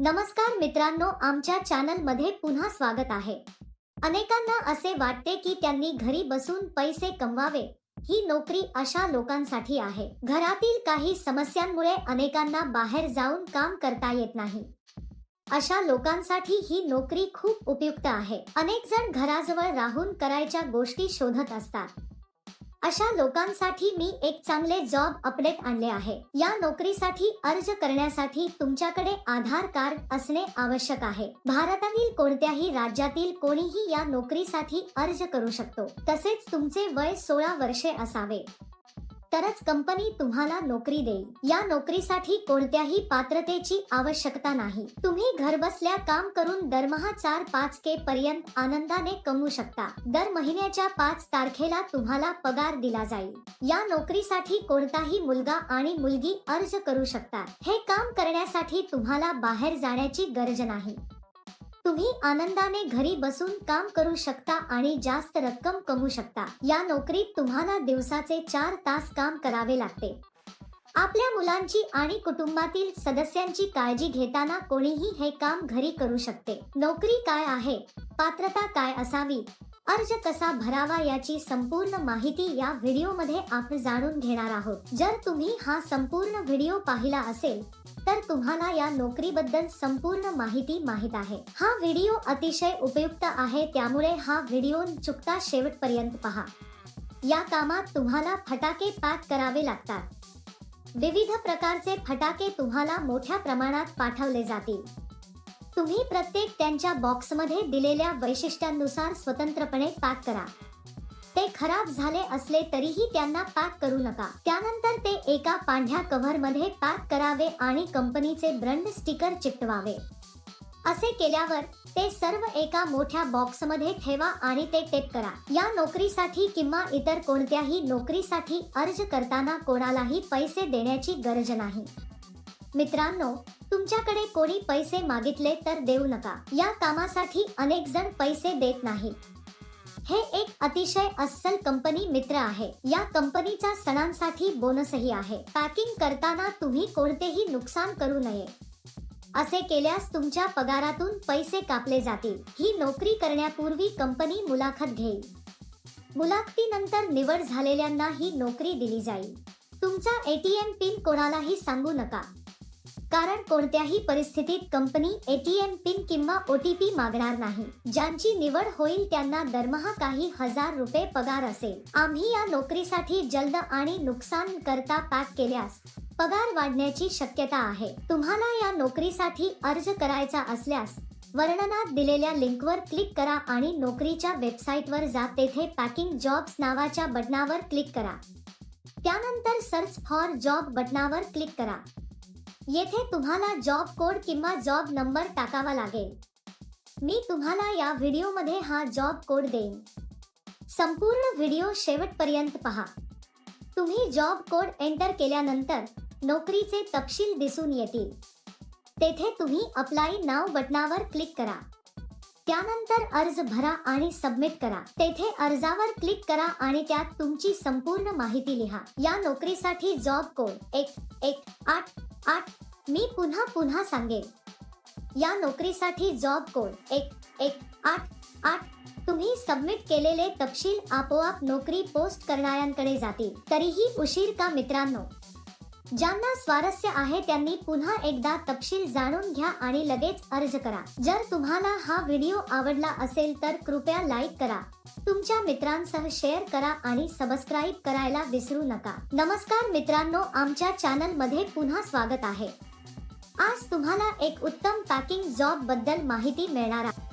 नमस्कार मित्रांनो आमच्या चॅनलमध्ये पुन्हा स्वागत आहे. अनेकांना असे वाटते की त्यांनी घरी बसून पैसे कमवावे. ही नोकरी अशा लोकांसाठी आहे. घरातील काही समस्यांमुळे अनेकांना बाहेर जाऊन काम करता येत नाही. अशा लोकांसाठी ही नोकरी खूप उपयुक्त आहे. अनेक जण घराजवळ राहून करायच्या गोष्टी शोधत असतात. अशा लोकांसाठी मी एक चांगले जॉब अपडेट आणले आहे. या नोकरीसाठी अर्ज करण्यासाठी तुमच्याकडे आधार कार्ड असणे आवश्यक आहे. भारतातील कोणत्याही राज्यातील कोणीही या नोकरीसाठी अर्ज करू शकतो. तसेच तुमचे वय सोळा वर्षे असावे. तरच कंपनी तुम्हाला नोकरी देईल. या नोकरीसाठी कोणत्याही पात्रतेची आवश्यकता नाही. तुम्ही घरबसल्या काम करून दरमहा चार पाच के पर्यंत आनंदाने कमवू शकता. दर महिन्याच्या पाच तारखेला तुम्हाला पगार दिला जाईल. या नोकरीसाठी कोणताही मुलगा आणि मुलगी अर्ज करू शकतात हे काम करण्यासाठी तुम्हाला बाहेर जाण्याची गरज नाही. तुम्ही आनंदाने घरी बसून काम करू शकता आणि जास्त रक्कम कमवू शकता. या नोकरीत तुम्हाला दिवसाचे चार तास काम करावे लागते. आपल्या मुलांची आणि कुटुंबातील सदस्यांची काळजी घेताना कोणीही हे काम घरी करू शकते. नोकरी काय आहे? पात्रता काय असावी? अर्ज कसा भरावा याची संपूर्ण माहिती या व्हिडिओमध्ये आपण जाणून घेणार आहोत. जर तुम्ही हा संपूर्ण व्हिडिओ पाहिला असेल तर तुम्हाला या नोकरीबद्दल संपूर्ण माहिती माहीत आहे. हा व्हिडिओ अतिशय उपयुक्त आहे त्यामुळे हा व्हिडिओ चुकता शेवटपर्यंत पहा. या कामात तुम्हाला फटाके पॅक करावे लागतात. विविध प्रकारचे फटाके तुम्हाला मोठ्या प्रमाणात पाठवले जातील. तुम्ही प्रत्येक त्यांच्या बॉक्समध्ये दिलेल्या वैशिष्ट्यांनुसार स्वतंत्रपणे पॅक करा. ते खराब झाले असले तरीही त्यांना पॅक करू नका. त्यानंतर ते एका पांढऱ्या कव्हरमध्ये पॅक करावे आणि कंपनीचे ब्रँड स्टिकर चिकटवावे. असे केल्यावर ते सर्व एका मोठ्या बॉक्समध्ये ठेवा आणि ते टेप करा. या नोकरीसाठी किंवा इतर कोणत्याही नोकरीसाठी अर्ज करताना कोणालाही पैसे देण्याची गरज नाही. मित्रांनो तुमच्याकडे कोणी पैसे मागितले तर देऊ नका. या कामासाठी अनेक जण पैसे देत नाही. हे एक अतिशय अस्सल कंपनी मित्र आहे. या कंपनीचा सणांसाठी बोनसही आहे. पॅकिंग करताना तुम्ही कोणतेही नुकसान करू नये. असे केल्यास तुमच्या पगारातून पैसे कापले जातील. ही नोकरी करण्यापूर्वी कंपनी मुलाखत घेईल. मुलाखतीनंतर निवड झालेल्यांना ही नोकरी दिली जाईल. तुमचा एटीएम पिन कोणालाही सांगू नका. कारण कोणत्याही परिस्थितीत कंपनी एटीएम पिन किंवा ओटीपी मागणार नाही. ज्यांची निवड होईल त्यांना दरमहा काही हजार रुपये पगार असेल. आम्ही या नोकरीसाठी जलद आणि नुकसान करता पॅक केल्यास पगार वाढण्याची शक्यता आहे. तुम्हाला या नोकरीसाठी अर्ज करायचा असल्यास वर्णनात दिलेल्या लिंकवर क्लिक करा आणि नोकरीच्या वेबसाईटवर जा. तेथे पॅकिंग जॉब्स नावाच्या बटनावर क्लिक करा. त्यानंतर सर्च फॉर जॉब बटनावर क्लिक करा. येथे तुम्हाला जॉब कोड किंवा जॉब नंबर टाकावा लागेल. मी तुम्हाला या व्हिडिओमध्ये हा जॉब कोड देईन. संपूर्ण व्हिडिओ शेवटपर्यंत पहा. तुम्ही जॉब कोड एंटर केल्यानंतर नोकरीचे तपशील दिसून येतील. तेथे तुम्ही अप्लाय नाव बटनावर क्लिक करा. त्यानंतर अर्ज भरा आणि सबमिट करा. तेथे अर्जावर क्लिक करा आणि त्यात तुमची संपूर्ण माहिती लिहा. या नोकरीसाठी जॉब कोड एक एक आठ आठ मी पुन्हा पुन्हा सांगेन. या नोकरीसाठी जॉब कोड एक एक आठ आठ. तुम्ही सबमिट केलेले तपशील आपोआप नोकरी पोस्ट करणाऱ्यांकडे जातील. तरीही उशीर का मित्रांनो? ज्यांना स्वारस्य आहे त्यांनी पुन्हा एकदा तपशील जाणून घ्या आणि लगेच अर्ज करा. जर तुम्हाला हा व्हिडिओ आवडला असेल तर कृपया लाईक करा. तुमच्या मित्रांसह शेअर करा आणि सबस्क्राईब करायला विसरू नका. नमस्कार मित्रांनो आमच्या चॅनलमध्ये पुन्हा स्वागत आहे. आज तुम्हाला एक उत्तम पॅकिंग जॉबबद्दल माहिती मिळणार आहे.